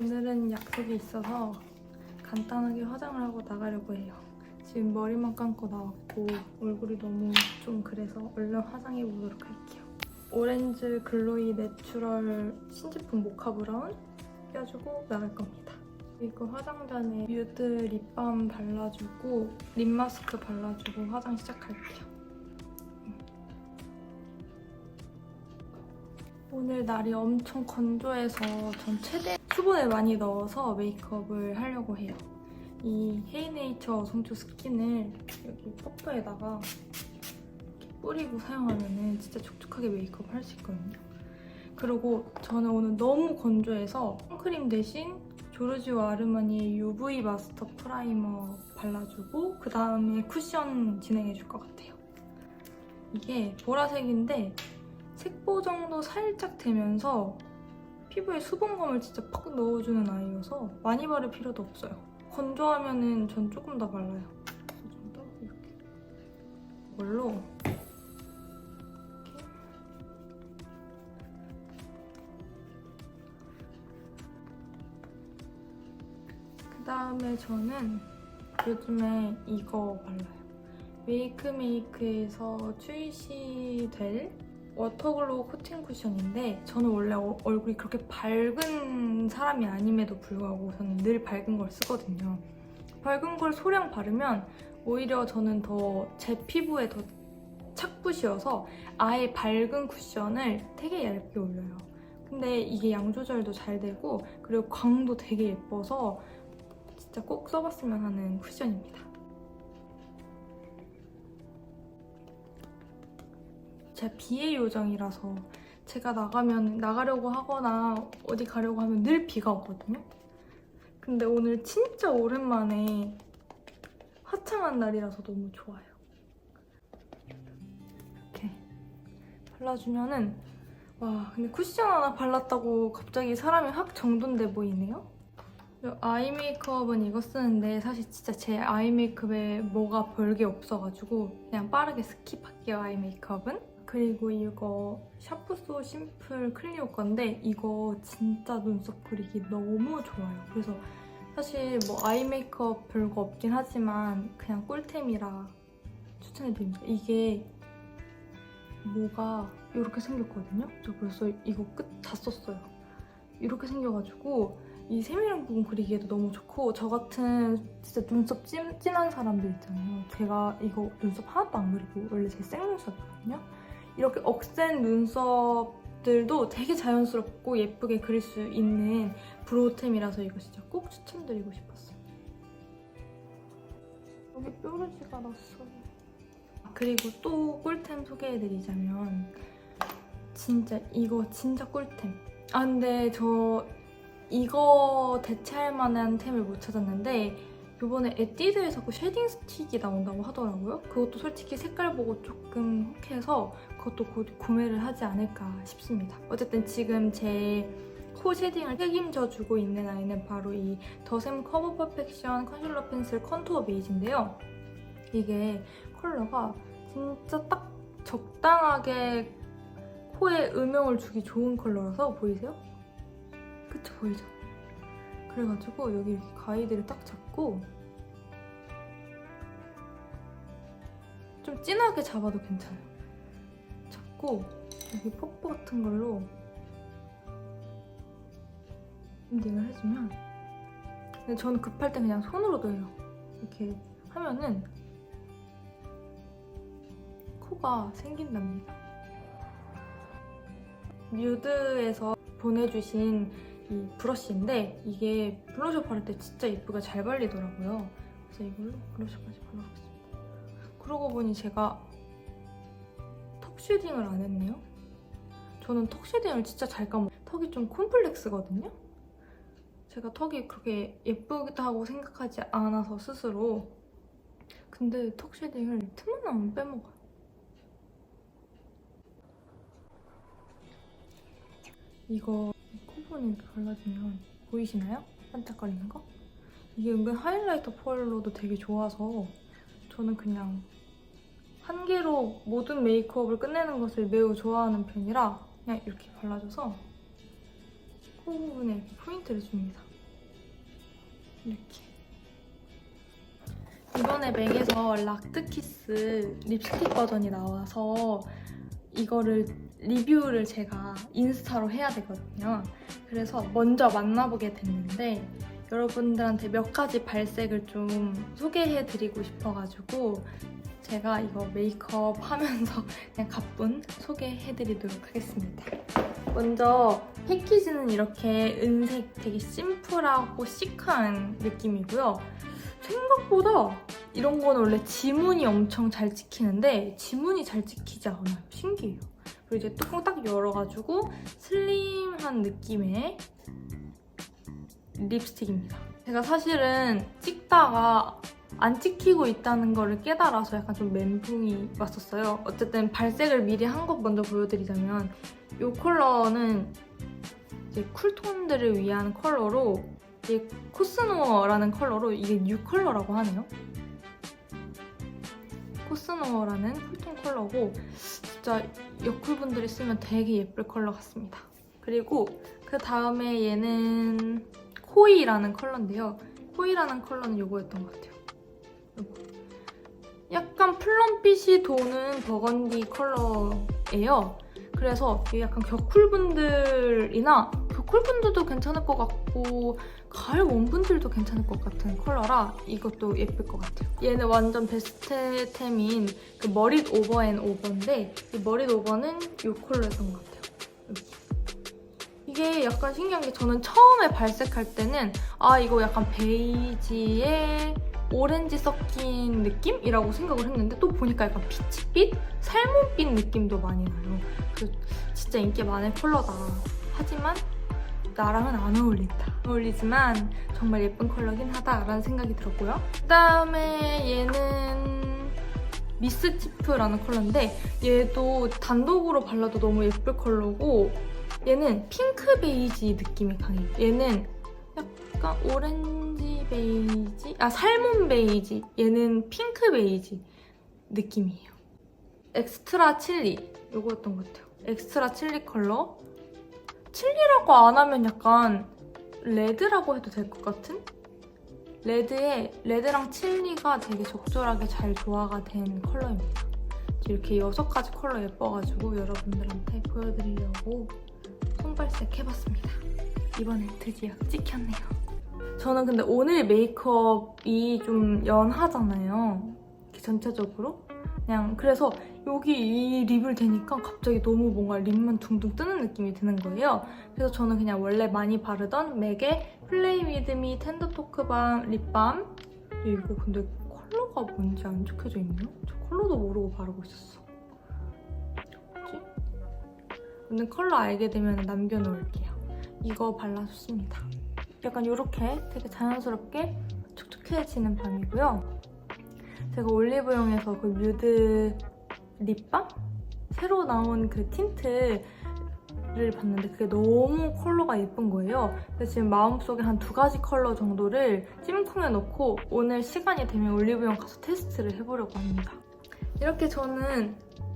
오늘은 약속이 있어서 간단하게 화장을 하고 나가려고 해요. 지금 머리만 감고 나왔고 얼굴이 너무 좀 그래서 얼른 화장해 보도록 할게요. 오렌지 글로이 내추럴 신제품 모카 브라운 껴주고 나갈 겁니다. 그리고 화장 전에 뮤드 립밤 발라주고 립 마스크 발라주고 화장 시작할게요. 오늘 날이 엄청 건조해서 전 최대 수분을 많이 넣어서 메이크업을 하려고 해요. 이 헤이네이처 송초 스킨을 여기 퍼프에다가 뿌리고 사용하면 진짜 촉촉하게 메이크업 할 수 있거든요. 그리고 저는 오늘 너무 건조해서 선크림 대신 조르지오 아르마니의 UV 마스터 프라이머 발라주고 그 다음에 쿠션 진행해줄 것 같아요. 이게 보라색인데 색보 정도 살짝 되면서 피부에 수분감을 진짜 팍 넣어주는 아이여서 많이 바를 필요도 없어요. 건조하면은 전 조금 더 발라요. 이 정도? 이렇게. 이걸로 이렇게. 그 다음에 저는 요즘에 이거 발라요. 메이크메이크에서 출시될 워터글로우 코팅 쿠션인데 저는 원래 어- 얼굴이 그렇게 밝은 사람이 아님에도 불구하고 저는 늘 밝은 걸 쓰거든요. 밝은 걸 소량 바르면 오히려 저는 더 제 피부에 더 착붙이어서 아예 밝은 쿠션을 되게 얇게 올려요. 근데 이게 양 조절도 잘 되고 그리고 광도 되게 예뻐서 진짜 꼭 써봤으면 하는 쿠션입니다. 제가 비의 요정이라서 제가 나가면 나가려고 하거나 어디 가려고 하면 늘 비가 오거든요. 근데 오늘 진짜 오랜만에 화창한 날이라서 너무 좋아요. 이렇게 발라주면은 와 근데 쿠션 하나 발랐다고 갑자기 사람이 확 정돈돼 보이네요. 아이 메이크업은 이거 쓰는데 사실 진짜 제 아이 메이크업에 뭐가 별게 없어가지고 그냥 빠르게 스킵할게요 아이 메이크업은. 그리고 이거 샤프소 심플 클리오 건데 이거 진짜 눈썹 그리기 너무 좋아요. 그래서 사실 뭐 아이 메이크업 별거 없긴 하지만 그냥 꿀템이라 추천해드립니다. 이게 뭐가 이렇게 생겼거든요. 저 벌써 이거 끝 다 썼어요. 이렇게 생겨가지고 이 세밀한 부분 그리기에도 너무 좋고 저 같은 진짜 눈썹 찐, 진한 사람들 있잖아요. 제가 이거 눈썹 하나도 안 그리고 원래 제 생눈썹이거든요. 이렇게 억센 눈썹들도 되게 자연스럽고 예쁘게 그릴 수 있는 브로우템이라서 이거 진짜 꼭 추천드리고 싶었어요. 여기 뾰루지가 났어요. 그리고 또 꿀템 소개해드리자면 진짜 이거 진짜 꿀템. 아 근데 저 이거 대체할 만한 템을 못 찾았는데 이번에 에뛰드에서 그 쉐딩 스틱이 나온다고 하더라고요. 그것도 솔직히 색깔 보고 조금 혹해서 그것도 곧 구매를 하지 않을까 싶습니다. 어쨌든 지금 제 코 쉐딩을 책임져 주고 있는 아이는 바로 이 더샘 커버 퍼펙션 컨실러 펜슬 컨투어 베이지인데요. 이게 컬러가 진짜 딱 적당하게 코에 음영을 주기 좋은 컬러라서 보이세요? 그쵸 보이죠? 그래가지고 여기 이렇게 가이드를 딱 잡고 진하게 잡아도 괜찮아요. 잡고 여기 퍼프 같은 걸로 밴딩을 해주면 근데 저는 급할 때 그냥 손으로도 해요. 이렇게 하면은 코가 생긴답니다. 뮤드에서 보내주신 이 브러쉬인데 이게 블러셔 바를 때 진짜 예쁘게 잘 발리더라고요. 그래서 이걸로 블러셔까지 발라보겠습니다. 그러고 보니 제가 턱 쉐딩을 안 했네요. 저는 턱 쉐딩을 진짜 잘 까먹어요. 턱이 좀 콤플렉스거든요. 제가 턱이 그렇게 예쁘다고 생각하지 않아서 스스로 근데 턱 쉐딩을 틈만 나면 빼먹어요. 이거 코부분에 이렇게 발라주면 보이시나요? 반짝거리는 거? 이게 은근 하이라이터 펄로도 되게 좋아서 저는 그냥 한 개로 모든 메이크업을 끝내는 것을 매우 좋아하는 편이라 그냥 이렇게 발라줘서 코 부분에 이렇게 포인트를 줍니다. 이렇게. 이번에 맥에서 락트키스 립스틱 버전이 나와서 이거를 리뷰를 제가 인스타로 해야 되거든요. 그래서 먼저 만나보게 됐는데 여러분들한테 몇 가지 발색을 좀 소개해드리고 싶어가지고 제가 이거 메이크업 하면서 그냥 가뿐 소개해드리도록 하겠습니다. 먼저 패키지는 이렇게 은색 되게 심플하고 시크한 느낌이고요. 생각보다 이런 거는 원래 지문이 엄청 잘 찍히는데 지문이 잘 찍히지 않아요. 신기해요. 그리고 이제 뚜껑 딱 열어가지고 슬림한 느낌의 립스틱입니다. 제가 사실은 찍다가 안 찍히고 있다는 거를 깨달아서 약간 좀 멘붕이 왔었어요. 어쨌든 발색을 미리 한 것 먼저 보여드리자면 이 컬러는 이제 쿨톤들을 위한 컬러로 이게 코스노어라는 컬러로 이게 뉴 컬러라고 하네요. 코스노어라는 쿨톤 컬러고 진짜 여쿨분들이 쓰면 되게 예쁠 컬러 같습니다. 그리고 그 다음에 얘는 코이라는 컬러인데요. 코이라는 컬러는 이거였던 것 같아요. 요거. 약간 플럼빛이 도는 버건디 컬러예요. 그래서 약간 겨쿨분들이나 겨쿨분들도 괜찮을 것 같고 가을 웜분들도 괜찮을 것 같은 컬러라 이것도 예쁠 것 같아요. 얘는 완전 베스트템인 그 머릿 오버 앤 오버인데 이 머릿 오버는 이 컬러였던 것 같아요. 여기. 이게 약간 신기한 게 저는 처음에 발색할 때는 아 이거 약간 베이지에 오렌지 섞인 느낌이라고 생각을 했는데 또 보니까 약간 피치빛? 살몬빛 느낌도 많이 나요. 그 진짜 인기 많은 컬러다. 하지만 나랑은 안 어울린다. 어울리지만 정말 예쁜 컬러긴 하다라는 생각이 들었고요. 그다음에 얘는 미스 치프라는 컬러인데 얘도 단독으로 발라도 너무 예쁠 컬러고 얘는 핑크 베이지 느낌이 강해요. 얘는 약간 오렌지 베이지? 아 살몬 베이지. 얘는 핑크 베이지 느낌이에요. 엑스트라 칠리 이거였던 것 같아요. 엑스트라 칠리 컬러. 칠리라고 안 하면 약간 레드라고 해도 될 것 같은? 레드에 레드랑 칠리가 되게 적절하게 잘 조화가 된 컬러입니다. 이렇게 여섯 가지 컬러 예뻐가지고 여러분들한테 보여드리려고 손발색 해봤습니다. 이번엔 드디어 찍혔네요. 저는 근데 오늘 메이크업이 좀 연하잖아요. 전체적으로. 그냥 그래서 여기 이 립을 대니까 갑자기 너무 뭔가 립만 둥둥 뜨는 느낌이 드는 거예요. 그래서 저는 그냥 원래 많이 바르던 맥의 플레이 위드미 텐더 토크밤 립밤 이거 근데 컬러가 뭔지 안 적혀져 있네요? 저 컬러도 모르고 바르고 있었어. 오늘 컬러 알게 되면 남겨놓을게요. 이거 발라줬습니다. 약간 이렇게 되게 자연스럽게 촉촉해지는 밤이고요. 제가 올리브영에서 그 뮤드 립밤? 새로 나온 그 틴트 를 봤는데 그게 너무 컬러가 예쁜 거예요. 그래서 지금 마음속에 한 두 가지 컬러 정도를 찜통에 넣고 오늘 시간이 되면 올리브영 가서 테스트를 해보려고 합니다. 이렇게 저는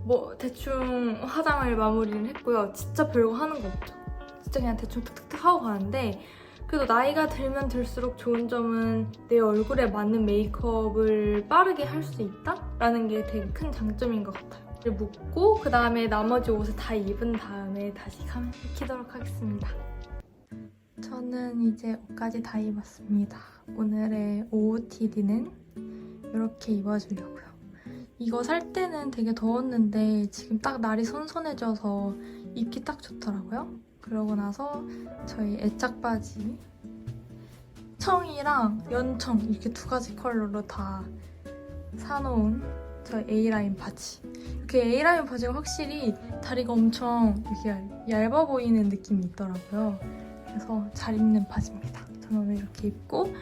뭐 대충 화장을 마무리를 했고요. 진짜 별거 하는 거 없죠. 진짜 그냥 대충 툭툭툭 하고 가는데 그래도 나이가 들면 들수록 좋은 점은 내 얼굴에 맞는 메이크업을 빠르게 할 수 있다라는 게 되게 큰 장점인 것 같아요. 묶고 그 다음에 나머지 옷을 다 입은 다음에 다시 카메라 켜도록 하겠습니다. 저는 이제 옷까지 다 입었습니다. 오늘의 OOTD는 이렇게 입어주려고요. 이거 살 때는 되게 더웠는데 지금 딱 날이 선선해져서 입기 딱 좋더라고요. 그러고 나서 저희 애착 바지 청이랑 연청 이렇게 두 가지 컬러로 다 사놓은 저희 A라인 바지. 이렇게 A라인 바지가 확실히 다리가 엄청 이렇게 얇아 보이는 느낌이 있더라고요. 그래서 잘 입는 바지입니다 오늘 이렇게 입고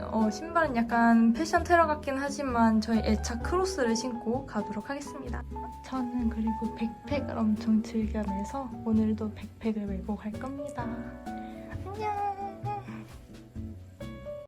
어, 신발은 약간 패션 테러 같긴 하지만 저희 애착 크로스를 신고 가도록 하겠습니다 저는 그리고 백팩을 엄청 즐겨내서 오늘도 백팩을 메고 갈 겁니다. 안녕!